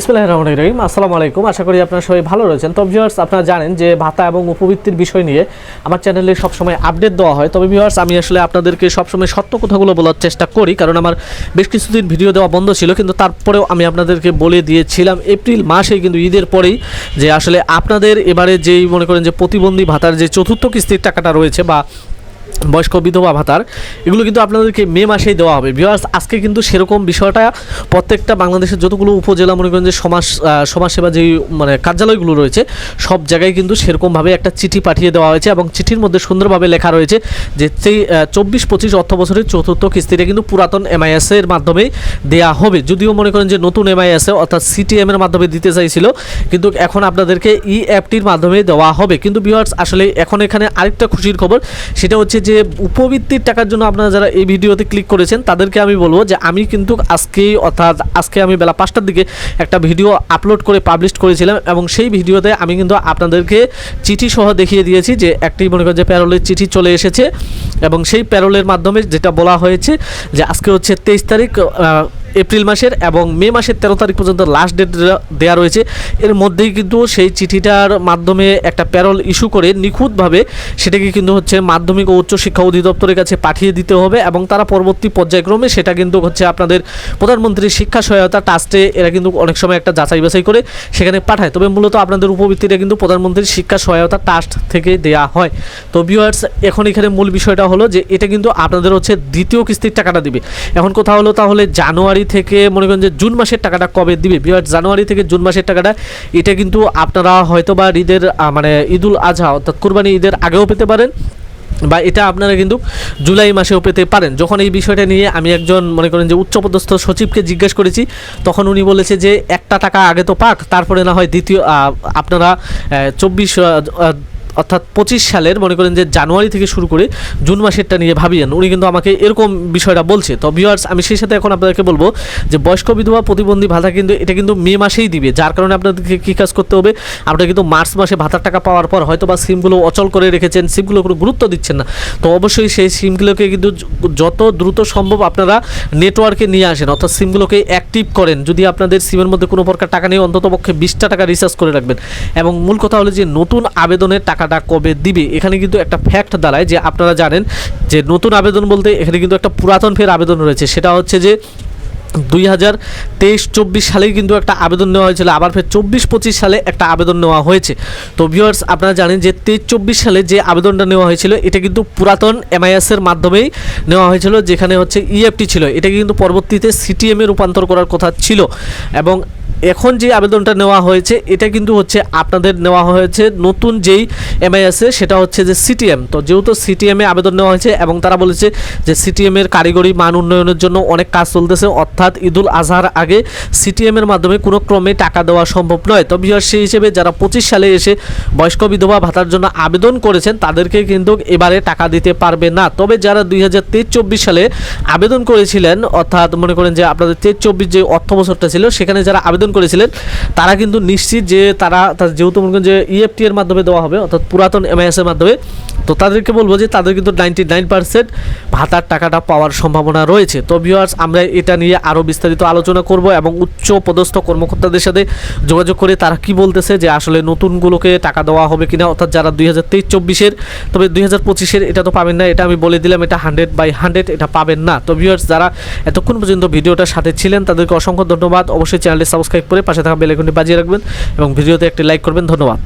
বিসমিল্লাহির রহমানির রহিম। আসসালামু আলাইকুম। আশা করি আপনারা সবাই ভালো রয়েছেন। তবে ভিউয়ার্স আপনারা জানেন যে ভাতা এবং উপবৃত্তির বিষয় নিয়ে আমার চ্যানেলে সবসময় আপডেট দেওয়া হয়। তবে ভিউয়ার্স আমি আসলে আপনাদেরকে সবসময় সত্য কথাগুলো বলার চেষ্টা করি, কারণ আমার বেশ কিছুদিন ভিডিও দেওয়া বন্ধ ছিল, কিন্তু তারপরেও আমি আপনাদেরকে বলে দিয়েছিলাম এপ্রিল মাসে কিন্তু ঈদের পরেই যে আসলে আপনাদের এবারে যেই মনে করেন যে প্রতিবন্ধী ভাতার যে চতুর্থ কিস্তির টাকাটা রয়েছে বা বয়স্ক বিধবা ভাতার, এগুলো কিন্তু আপনাদেরকে মে মাসেই দেওয়া হবে। ভিউয়ার্স আজকে কিন্তু সেরকম বিষয়টা প্রত্যেকটা বাংলাদেশের যতগুলো উপজেলা মনে করেন যে সমাজ সমাজসেবা যেই মানে কার্যালয়গুলো রয়েছে, সব জায়গায় কিন্তু সেরকমভাবে একটা চিঠি পাঠিয়ে দেওয়া হয়েছে এবং চিঠির মধ্যে সুন্দরভাবে লেখা রয়েছে যে সেই চব্বিশ পঁচিশ অর্থ বছরের চতুর্থ কিস্তিটা কিন্তু পুরাতন এমআইএস এর মাধ্যমে দেয়া হবে। যদিও মনে করেন যে নতুন এমআইএস অর্থাৎ সিটিএম এর মাধ্যমে দিতে চাইছিল, কিন্তু এখন আপনাদেরকে ই অ্যাপটির মাধ্যমে দেওয়া হবে। কিন্তু ভিউয়ার্স আসলে এখন এখানে আরেকটা খুশির খবর, সেটা হচ্ছে যে উপবৃত্তির টাকার জন্য আপনারা যারা এই ভিডিওতে ক্লিক করেছেন, তাদেরকে আমি বলব যে আমি কিন্তু আজকেই অর্থাৎ আজকে আমি বেলা পাঁচটার দিকে একটা ভিডিও আপলোড করে পাবলিশ করেছিলাম এবং সেই ভিডিওতে আমি কিন্তু আপনাদেরকে চিঠি সহ দেখিয়ে দিয়েছি যে একটি মনে করেন যে প্যারোলের চিঠি চলে এসেছে এবং সেই প্যারোলের মাধ্যমে যেটা বলা হয়েছে যে আজকে হচ্ছে তেইশ তারিখ এপ্রিল মাসের এবং মে মাসের তেরো তারিখ পর্যন্ত লাস্ট ডেট দেওয়া রয়েছে। এর মধ্যেই কিন্তু সেই চিঠিটার মাধ্যমে একটা প্যারল ইস্যু করে নিখুঁতভাবে সেটাকে কিন্তু হচ্ছে মাধ্যমিক ও উচ্চ শিক্ষা অধিদপ্তরের কাছে পাঠিয়ে দিতে হবে এবং তারা পরবর্তী পর্যায়ক্রমে সেটা কিন্তু হচ্ছে আপনাদের প্রধানমন্ত্রীর শিক্ষা সহায়তা ট্রাস্টে এরা কিন্তু অনেক সময় একটা যাচাই বাছাই করে সেখানে পাঠায়। তবে মূলত আপনাদের উপবৃত্তিটা কিন্তু প্রধানমন্ত্রীর শিক্ষা সহায়তা ট্রাস্ট থেকে দেয়া হয়। তো ভিউয়ার্স এখন এখানে মূল বিষয়টা হলো যে এটা কিন্তু আপনাদের হচ্ছে দ্বিতীয় কিস্তির টাকাটা দিবে। এখন কথা হলো তাহলে জানুয়ারি থেকে মনে করেন যে জুন মাসের টাকাটা কবে দিবে? জানুয়ারি থেকে জুন মাসের টাকাটা, এটা কিন্তু আপনারা হয়তো বা ঈদের মানে ঈদুল আজহা অর্থাৎ কুরবানি ঈদের আগেও পেতে পারেন বা এটা আপনারা কিন্তু জুলাই মাসেও পেতে পারেন। যখন এই বিষয়টা নিয়ে আমি একজন মনে করেন যে উচ্চপদস্থ সচিবকে জিজ্ঞেস করেছি, তখন উনি বলেছে যে, একটা টাকা আগে তো পাক, তারপরে না হয় দ্বিতীয় আপনারা চব্বিশ অর্থাৎ পঁচিশ সালের, মনে করেন যে জানুয়ারি থেকে শুরু করে জুন মাসেরটা নিয়ে ভাবিয়েন। উনি কিন্তু আমাকে এরকম বিষয়টা বলছে। তো ভিউয়ার্স আমি সেই সাথে এখন আপনাদেরকে বলব যে বয়স্ক বিধবা প্রতিবন্ধী ভাতা কিন্তু, এটা কিন্তু মে মাসেই দিবে, যার কারণে আপনাদেরকে কী কাজ করতে হবে? আপনারা কিন্তু মার্চ মাসে ভাতার টাকা পাওয়ার পর হয়তো বা সিমগুলো অচল করে রেখেছেন, সিমগুলো কোনো গুরুত্ব দিচ্ছেন না। তো অবশ্যই সেই সিমগুলোকে কিন্তু যত দ্রুত সম্ভব আপনারা নেটওয়ার্কে নিয়ে আসেন, অর্থাৎ সিমগুলোকে অ্যাক্টিভ করেন। যদি আপনাদের সিমের মধ্যে কোনো প্রকার টাকা নেই অন্তত পক্ষে বিশটা টাকা রিচার্জ করে রাখবেন। এবং মূল কথা হলো যে নতুন আবেদনের টাকাটা কবে দিবে? এখানে কিন্তু একটা ফ্যাক্ট দাঁড়ায় যে আপনারা জানেন যে নতুন আবেদন বলতে এখানে কিন্তু একটা পুরাতন ফের আবেদন রয়েছে। সেটা হচ্ছে যে দুই হাজার তেইশ চব্বিশ সালেই কিন্তু একটা আবেদন নেওয়া হয়েছিল, আবার ফের চব্বিশ পঁচিশ সালে একটা আবেদন নেওয়া হয়েছে। তো ভিউয়ার্স আপনারা জানেন যে তেইশ চব্বিশ সালে যে আবেদনটা নেওয়া হয়েছিল, এটা কিন্তু পুরাতন এমআইএসের মাধ্যমেই নেওয়া হয়েছিল, যেখানে হচ্ছে ইএফটি ছিল। এটা কিন্তু পরবর্তীতে সিটিএম রূপান্তর করার কথা ছিল। এবং এখন যে আবেদনটা নেওয়া হয়েছে, এটা কিন্তু হচ্ছে আপনাদের নেওয়া হয়েছে নতুন যেই এমআইএসে সেটা হচ্ছে যে সিটিএম তো যেহেতু সিটিএমে আবেদন নেওয়া হয়েছে এবং তারা বলেছে যে সিটিএম এর কারিগরি মান উন্নয়নের জন্য অনেক কাজ চলতেছে, অর্থাৎ ঈদুল আজহার আগে সিটিএম এর মাধ্যমে কোনো ক্রমে টাকা দেওয়া সম্ভব নয়। তো সেই হিসেবে যারা পঁচিশ সালে এসে বয়স্ক বিধবা ভাতার জন্য আবেদন করেছেন, তাদেরকে কিন্তু এবারে টাকা দিতে পারবে না। তবে যারা দুই হাজার তেইশ চব্বিশ সালে আবেদন করেছিলেন, অর্থাৎ মনে করেন যে আপনাদের তেইশ চব্বিশ যে অর্থ বছরটা ছিল, সেখানে যারা আবেদন করেছিলেন, তারা কিন্তু নিশ্চিত যে তারা তার যেহেতু মনে করেন যে ইএফটি এর মাধ্যমে দেওয়া হবে, অর্থাৎ পুরাতন এমআইএস এর মাধ্যমে। তো তাদেরকে বলব যে তাদের কিন্তু নাইনটি নাইন পার্সেন্ট ভাতার টাকাটা পাওয়ার সম্ভাবনা রয়েছে। তো ভিউয়ার্স আমরা এটা নিয়ে আরও বিস্তারিত আলোচনা করব এবং উচ্চ পদস্থ কর্মকর্তাদের সাথে যোগাযোগ করে তারা কি বলতেছে যে আসলে নতুনগুলোকে টাকা দেওয়া হবে কিনা, অর্থাৎ যারা দুই হাজার তেইশ চব্বিশের, তবে দুই হাজার পঁচিশের এটা তো পাবেন না, এটা আমি বলে দিলাম, এটা হান্ড্রেড বাই হান্ড্রেড এটা পাবেন না। তো ভিউয়ার্স যারা এতক্ষণ পর্যন্ত ভিডিওটার সাথে ছিলেন, তাদেরকে অসংখ্য ধন্যবাদ। অবশ্যই চ্যানেলটি সাবস্ক্রাইব করে পাশে থাকা বেলাইকনটি বাজিয়ে রাখবেন এবং ভিডিওতে একটি লাইক করবেন। ধন্যবাদ।